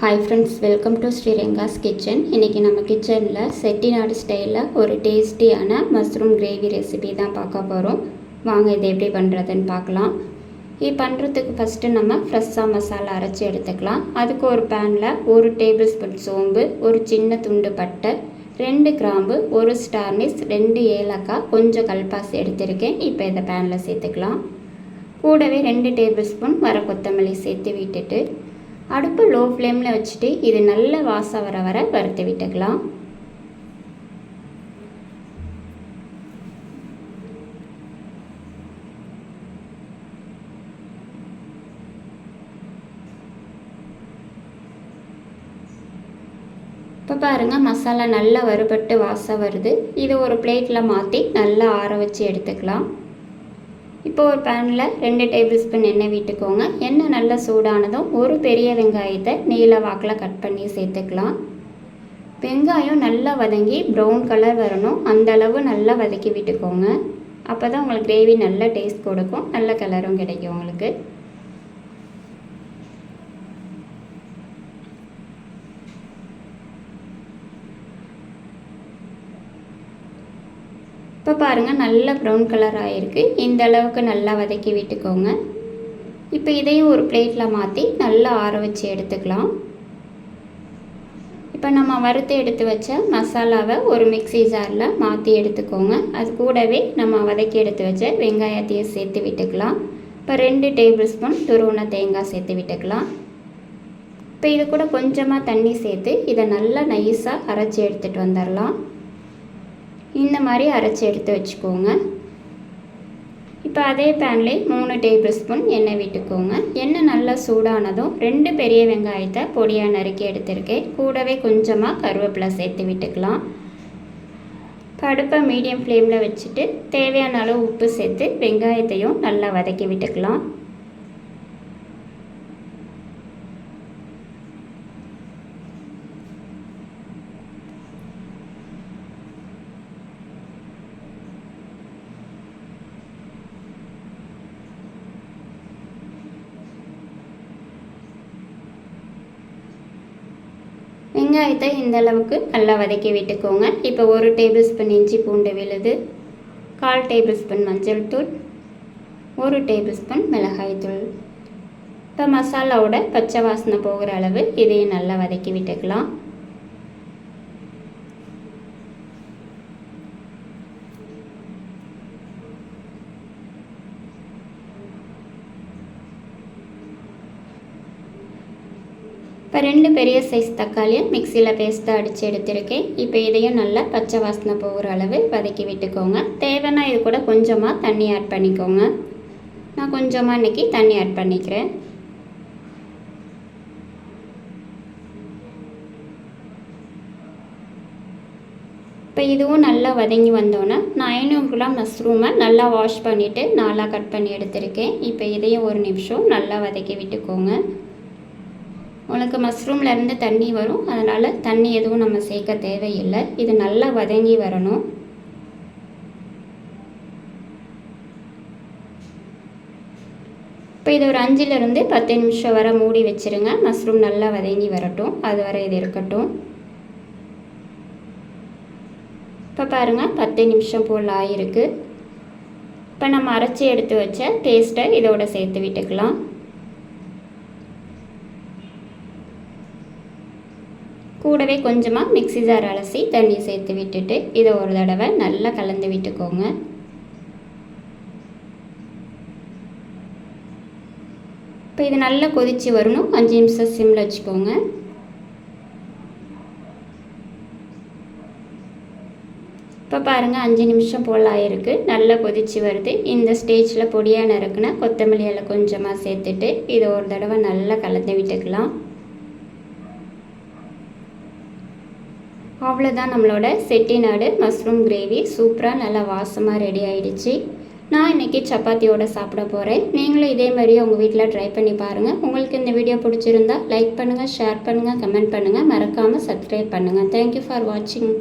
Hi friends welcome to Sriranga's kitchen இன்றைக்கி நம்ம கிச்சனில் செட்டிநாடு ஸ்டைலில் ஒரு டேஸ்டியான மஷ்ரூம் கிரேவி ரெசிபி தான் பார்க்க போகிறோம் வாங்க இதை எப்படி பண்ணுறதுன்னு பார்க்கலாம். இது பண்ணுறதுக்கு ஃபஸ்ட்டு நம்ம ஃப்ரெஷ்ஷாக மசாலா அரைச்சி எடுத்துக்கலாம். அதுக்கு ஒரு பேனில் ஒரு டேபிள் ஸ்பூன் சோம்பு ஒரு சின்ன துண்டு பட்டை ரெண்டு கிராம்பு ஒரு ஸ்டார்னிஸ் ரெண்டு ஏலக்காய் கொஞ்சம் கல்பாசி எடுத்திருக்கேன். இப்போ இதை பேனில் சேர்த்துக்கலாம். கூடவே ரெண்டு டேபிள் ஸ்பூன் வர கொத்தமல்லி சேர்த்து விட்டுட்டு அடுப்பு லோ ஃப்ளேமில் வச்சுட்டு இது நல்ல வாசம் வர வர வறுத்து விட்டுக்கலாம். இப்போ பாருங்கள் மசாலா நல்லா வறுபட்டு வாசம் வருது. இதை ஒரு பிளேட்டில் மாற்றி நல்லா ஆற வச்சு எடுத்துக்கலாம். இப்போ ஒரு பேனில் ரெண்டு டேபிள் ஸ்பூன் எண்ணெய் விட்டுக்கோங்க. எண்ணெய் நல்லா சூடானதும் ஒரு பெரிய வெங்காயத்தை நீல வாக்கில் கட் பண்ணி சேர்த்துக்கலாம். வெங்காயம் நல்லா வதங்கி ப்ரௌன் கலர் வரணும். அந்த அளவு நல்லா வதக்கி விட்டுக்கோங்க. அப்போ தான் உங்களுக்கு கிரேவி நல்ல டேஸ்ட் கொடுக்கும். நல்ல கலரும் கிடைக்கும் உங்களுக்கு. இப்போ பாருங்கள் நல்ல ப்ரௌன் கலர் ஆகிருக்கு இந்த அளவுக்கு நல்லா வதக்கி விட்டுக்கோங்க. இப்போ இதையும் ஒரு பிளேட்டில் மாற்றி நல்லா ஆற வச்சு எடுத்துக்கலாம். இப்போ நம்ம வறுத்து எடுத்து வச்ச மசாலாவை ஒரு மிக்சி ஜாரில் மாற்றி எடுத்துக்கோங்க. அது கூடவே நம்ம வதக்கி எடுத்து வச்ச வெங்காயத்தையும் சேர்த்து விட்டுக்கலாம். இப்போ ரெண்டு டேபிள் ஸ்பூன் துருவன தேங்காய் சேர்த்து விட்டுக்கலாம். இப்போ இது கூட கொஞ்சமாக தண்ணி சேர்த்து இதை நல்லா நைஸாக அரைச்சி எடுத்துகிட்டு வந்துடலாம். இந்த மாதிரி அரைச்சி எடுத்து வச்சுக்கோங்க. இப்போ அதே பேன்லேயே மூணு டேபிள் ஸ்பூன் எண்ணெய் விட்டுக்கோங்க. எண்ணெய் நல்லா சூடானதும் ரெண்டு பெரிய வெங்காயத்தை பொடியாக நறுக்கி எடுத்திருக்கேன். கூடவே கொஞ்சமாக கருவேப்பிலை சேர்த்து விட்டுக்கலாம். படுப்பை மீடியம் ஃப்ளேமில் வச்சுட்டு தேவையான அளவு உப்பு சேர்த்து வெங்காயத்தையும் நல்லா வதக்கி விட்டுக்கலாம். வெங்காயத்தை இந்த அளவுக்கு நல்லா வதக்கி விட்டுக்கோங்க. இப்போ ஒரு டேபிள் ஸ்பூன் இஞ்சி பூண்டு விழுது கால் டேபிள் ஸ்பூன் மஞ்சள் தூள் ஒரு டேபிள் ஸ்பூன் மிளகாய்த்தூள் இப்போ மசாலாவோட பச்சை வாசனை போகிற அளவு இதையும் நல்லா வதக்கி விட்டுக்கலாம். இப்போ ரெண்டு பெரிய சைஸ் தக்காளியை மிக்சியில் பேஸ்ட்டாக அடித்து எடுத்திருக்கேன். இப்போ இதையும் நல்லா பச்சை வாசனை போகிற அளவு வதக்கி விட்டுக்கோங்க. தேவைன்னா இது கூட கொஞ்சமாக தண்ணி ஆட் பண்ணிக்கோங்க. நான் கொஞ்சமாக இன்றைக்கி தண்ணி ஆட் பண்ணிக்கிறேன். இப்போ இதுவும் நல்லா வதங்கி வந்தோன்னே நான் ஐநூறு கிராம் மஷ்ரூமை நல்லா வாஷ் பண்ணிவிட்டு நாலாக கட் பண்ணி எடுத்திருக்கேன். இப்போ இதையும் ஒரு நிமிஷம் நல்லா வதக்கி விட்டுக்கோங்க. உனக்கு மஷ்ரூம்லேருந்து தண்ணி வரும். அதனால் தண்ணி எதுவும் நம்ம சேர்க்க தேவையில்லை. இது நல்லா வதங்கி வரணும். இப்போ இது ஒரு அஞ்சுலேருந்து பத்து நிமிஷம் வர மூடி வச்சுருங்க. மஷ்ரூம் நல்லா வதங்கி வரட்டும். அது வரை இது இருக்கட்டும். இப்போ பாருங்கள் பத்து நிமிஷம் போல் ஆகிருக்கு இப்போ நம்ம அரைச்சி எடுத்து வச்ச பேஸ்ட்டை இதோட சேர்த்து விட்டுக்கலாம். கூடவே கொஞ்சமாக மிக்சி ஜார் அலசி தண்ணி சேர்த்து விட்டுட்டு இதை ஒரு தடவை நல்லா கலந்து விட்டுக்கோங்க. இப்போ இது நல்லா கொதித்து வரணும். அஞ்சு நிமிஷம் சிம்மில் வச்சுக்கோங்க. இப்போ பாருங்கள் அஞ்சு நிமிஷம் போல் ஆயிருக்கு. நல்லா கொதித்து வருது. இந்த ஸ்டேஜில் பொடியாக நறுக்குனா கொத்தமல்லி இலை கொஞ்சமாக சேர்த்துட்டு இதை ஒரு தடவை நல்லா கலந்து விட்டுக்கலாம். அவ்வளோதான் நம்மளோட செட்டிநாடு மஷ்ரூம் கிரேவி சூப்பராக நல்லா வாசமாக ரெடி ஆகிடுச்சு நான் இன்றைக்கி சப்பாத்தியோடு சாப்பிட போகிறேன் நீங்களும் இதே மாதிரி உங்கள் வீட்டில் ட்ரை பண்ணி பாருங்கள் உங்களுக்கு இந்த வீடியோ பிடிச்சிருந்தா லைக் பண்ணுங்கள் ஷேர் பண்ணுங்கள் கமெண்ட் பண்ணுங்கள் மறக்காமல் சப்ஸ்கிரைப் பண்ணுங்கள் தேங்க்யூ ஃபார் வாட்சிங்